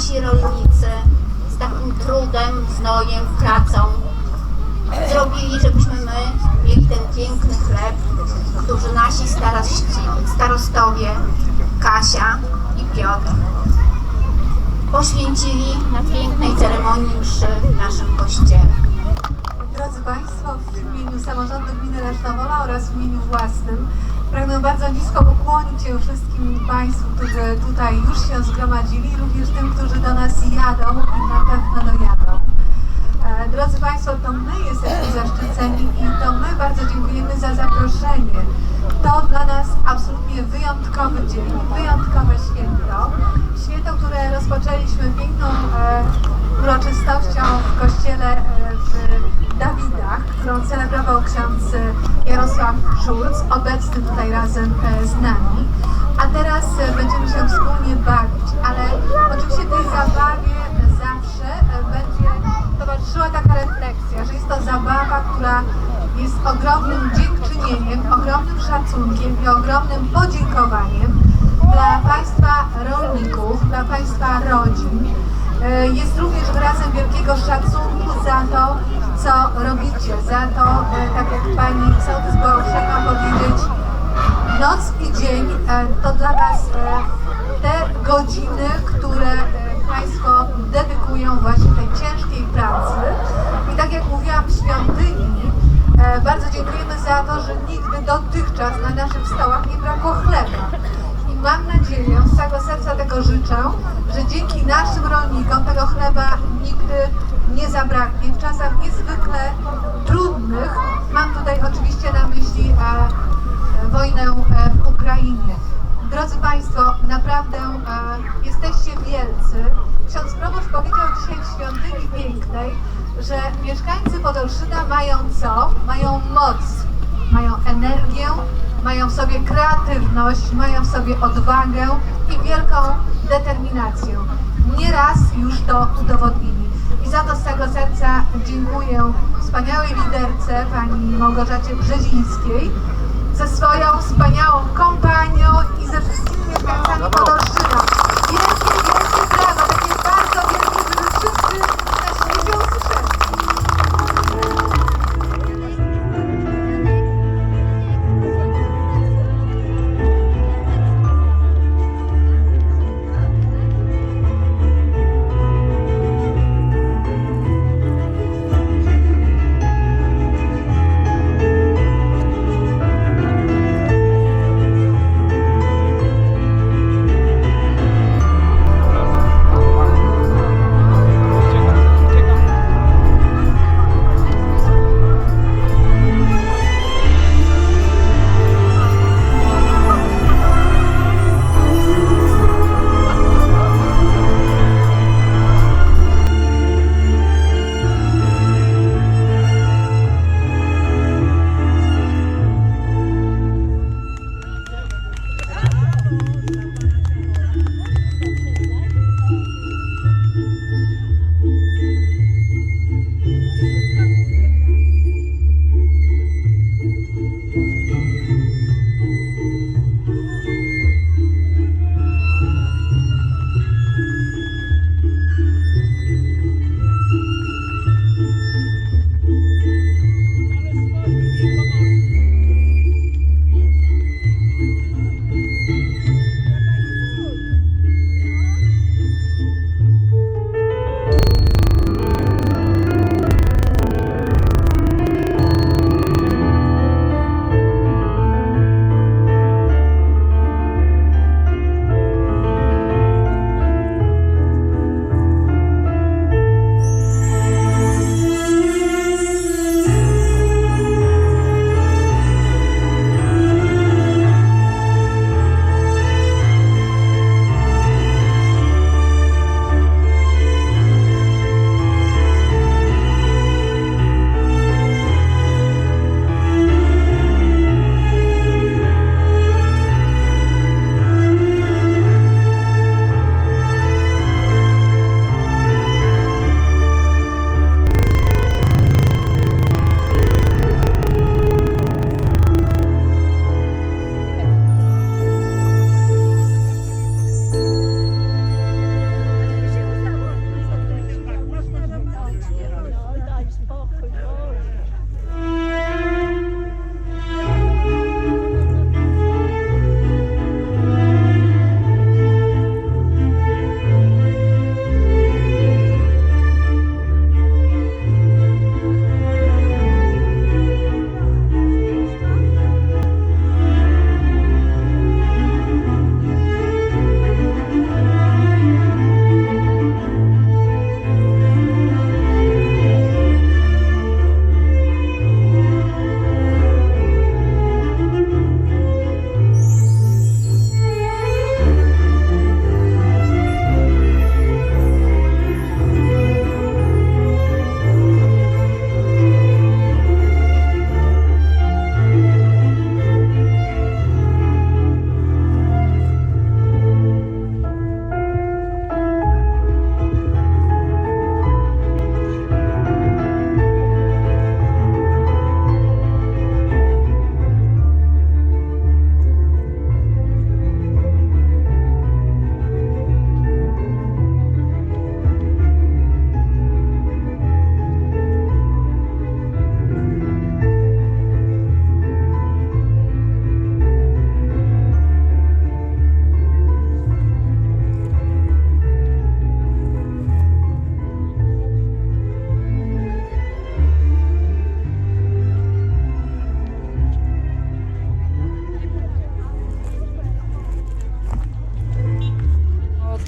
nasi rolnicy z takim trudem, znojem, pracą zrobili, żebyśmy my mieli ten piękny chleb, który nasi starości, starostowie Kasia i Piotr poświęcili na pięknej ceremonii mszy w naszym kościele. Drodzy Państwo, w imieniu samorządu gminy Lesznowola oraz w imieniu własnym pragnę bardzo nisko ukłonić się wszystkim Państwu, którzy tutaj już się zgromadzili, również tym, którzy do nas jadą i na pewno dojadą. E, Drodzy Państwo, to my jesteśmy zaszczyceni i to my bardzo dziękujemy za zaproszenie. To dla nas absolutnie wyjątkowy dzień, wyjątkowe święto. Święto, które rozpoczęliśmy piękną e, uroczystością w kościele e, w Dawidach, którą celebrował ksiądz Jarosław Szulc, obecny tutaj razem e, z nami. A teraz e, będziemy się wspólnie bawić, ale oczywiście tej zabawie zawsze e, będzie towarzyszyła taka refleksja, że jest to zabawa, która jest ogromnym dziękczynieniem, ogromnym szacunkiem i ogromnym podziękowaniem dla Państwa rolników, dla Państwa rodzin. Jest również wyrazem wielkiego szacunku za to, co robicie, za to, tak jak Pani sołtys uprzejma powiedzieć, noc i dzień e, to dla Was e, te godziny, które e, Państwo dedykują właśnie tej ciężkiej pracy. I tak jak mówiłam w świątyni, bardzo dziękujemy za to, że nigdy dotychczas na naszych stołach nie brakło chleba. I mam nadzieję, z całego serca tego życzę, że dzięki naszym rolnikom tego chleba nigdy nie zabraknie w czasach niezwykle trudnych. Mam tutaj oczywiście na myśli e, wojnę e, w Ukrainie. Drodzy Państwo, naprawdę e, jesteście wielcy. Ksiądz proboszcz powiedział dzisiaj w świątyni pięknej, że mają co? Mają moc, mają energię, mają w sobie kreatywność, mają w sobie odwagę i wielką determinację. Nieraz już to udowodnili. I za to z całego serca dziękuję wspaniałej liderce, pani Małgorzacie Brzezińskiej, ze swoją wspaniałą kompanią i ze wszystkimi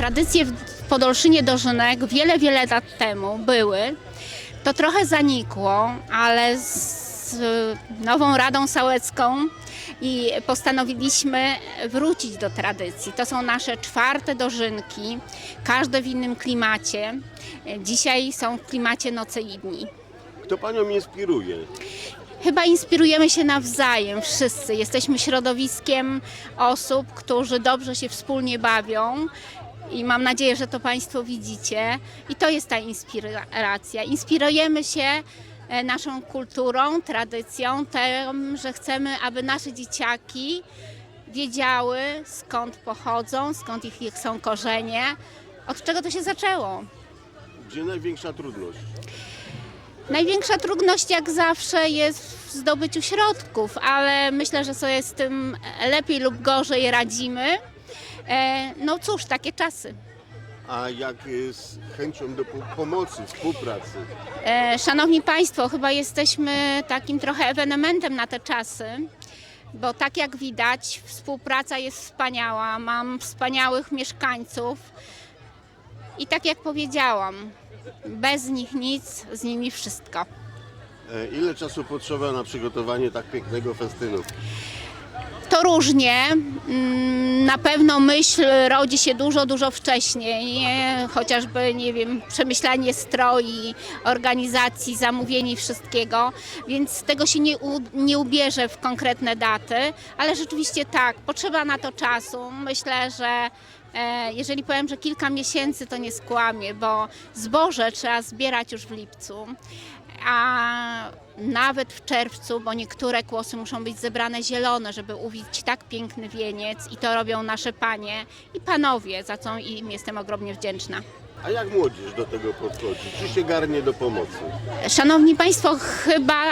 tradycje w Podolszynie Dożynek wiele, wiele lat temu były. To trochę zanikło, ale z nową Radą Sołecką i postanowiliśmy wrócić do tradycji. To są nasze czwarte dożynki, każde w innym klimacie. Dzisiaj są w klimacie nocy i dni. Kto Panią inspiruje? Chyba inspirujemy się nawzajem, wszyscy. Jesteśmy środowiskiem osób, którzy dobrze się wspólnie bawią. I mam nadzieję, że to Państwo widzicie. I to jest ta inspiracja. Inspirujemy się e, naszą kulturą, tradycją, tym, że chcemy, aby nasze dzieciaki wiedziały skąd pochodzą, skąd ich, ich są korzenie, od czego to się zaczęło. Gdzie największa trudność? Największa trudność jak zawsze jest w zdobyciu środków, ale myślę, że sobie z tym lepiej lub gorzej radzimy. E, No cóż, takie czasy. A jak z chęcią do po- pomocy, współpracy? E, Szanowni Państwo, chyba jesteśmy takim trochę ewenementem na te czasy, bo tak jak widać, współpraca jest wspaniała. Mam wspaniałych mieszkańców i tak jak powiedziałam, bez nich nic, z nimi wszystko. E, Ile czasu potrzeba na przygotowanie tak pięknego festynu? To różnie. Mm, Na pewno myśl rodzi się dużo, dużo wcześniej. Chociażby, nie wiem, przemyślanie stroi, organizacji, zamówień i wszystkiego. Więc tego się nie, u, nie ubierze w konkretne daty, ale rzeczywiście tak, potrzeba na to czasu. Myślę, że e, jeżeli powiem, że kilka miesięcy, to nie skłamię, bo zboże trzeba zbierać już w lipcu a nawet w czerwcu, bo niektóre kłosy muszą być zebrane zielone, żeby uwić tak piękny wieniec i to robią nasze panie i panowie, za co im jestem ogromnie wdzięczna. A jak młodzież do tego podchodzi? Czy się garnie do pomocy? Szanowni Państwo, chyba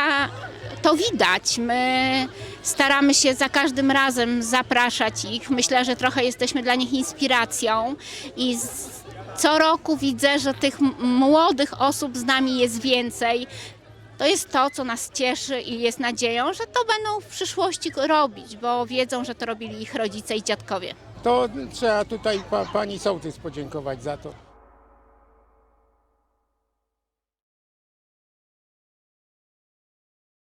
to widać. My staramy się za każdym razem zapraszać ich. Myślę, że trochę jesteśmy dla nich inspiracją i z, co roku widzę, że tych młodych osób z nami jest więcej. To jest to, co nas cieszy i jest nadzieją, że to będą w przyszłości robić, bo wiedzą, że to robili ich rodzice i dziadkowie. To trzeba tutaj pa, pani sołtys podziękować za to.